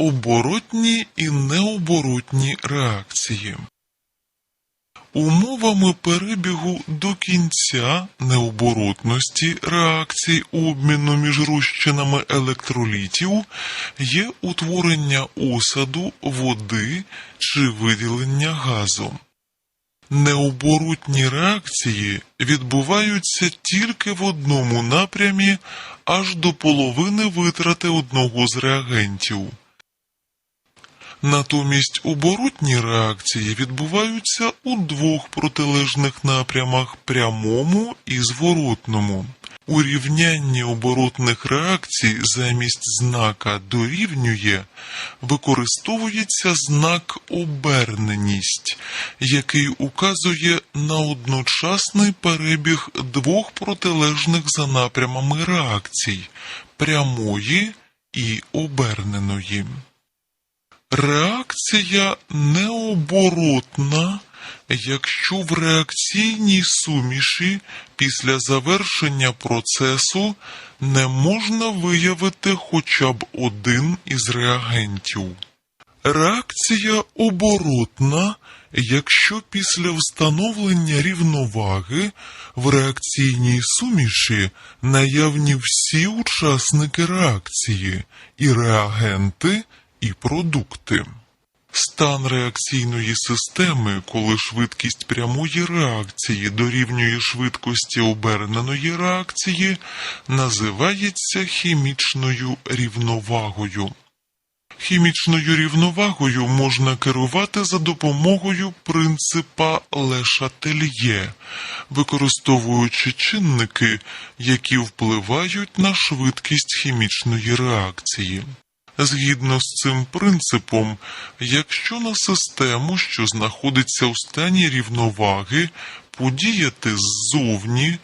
Оборотні і необоротні реакції. Умовами перебігу до кінця необоротності реакцій обміну між розчинами електролітів є утворення осаду, води чи виділення газу. Необоротні реакції відбуваються тільки в одному напрямі аж до половини витрати одного з реагентів. Натомість оборотні реакції відбуваються у двох протилежних напрямах прямому і зворотному. У рівнянні оборотних реакцій замість знака дорівнює використовується знак оберненість, який указує на одночасний перебіг двох протилежних за напрямами реакцій прямої і оберненої. Реакція необоротна, якщо в реакційній суміші після завершення процесу не можна виявити хоча б один із реагентів. Реакція оборотна, якщо після встановлення рівноваги в реакційній суміші наявні всі учасники реакції і реагенти, і продукти. Стан реакційної системи, коли швидкість прямої реакції дорівнює швидкості оберненої реакції, називається хімічною рівновагою. Хімічною рівновагою можна керувати за допомогою принципа Ле-Шательє, використовуючи чинники, які впливають на швидкість хімічної реакції. Згідно з цим принципом, якщо на систему, що знаходиться у стані рівноваги, подіяти ззовні,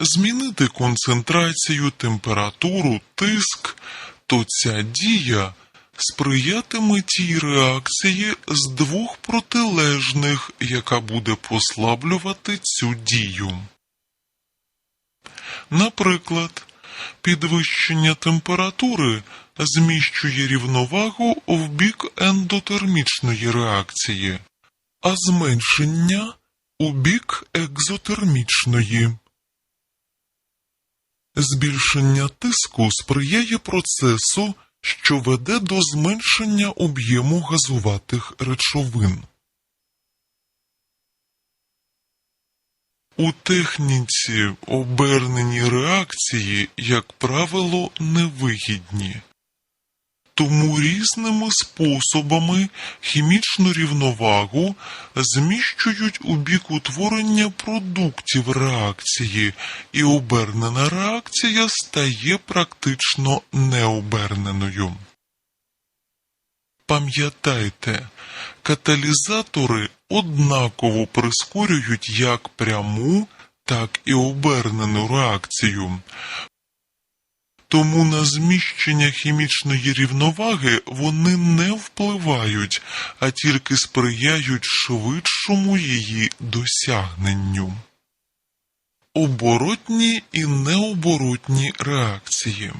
змінити концентрацію, температуру, тиск, то ця дія сприятиме тій реакції з двох протилежних, яка буде послаблювати цю дію. Наприклад, підвищення температури зміщує рівновагу в бік ендотермічної реакції, а зменшення у бік екзотермічної. Збільшення тиску сприяє процесу, що веде до зменшення об'єму газуватих речовин. У техніці обернені реакції, як правило, невигідні. Тому різними способами хімічну рівновагу зміщують у бік утворення продуктів реакції, і обернена реакція стає практично необерненою. Пам'ятайте, каталізатори однаково прискорюють як пряму, так і обернену реакцію. Тому на зміщення хімічної рівноваги вони не впливають, а тільки сприяють швидшому її досягненню. Оборотні і необоротні реакції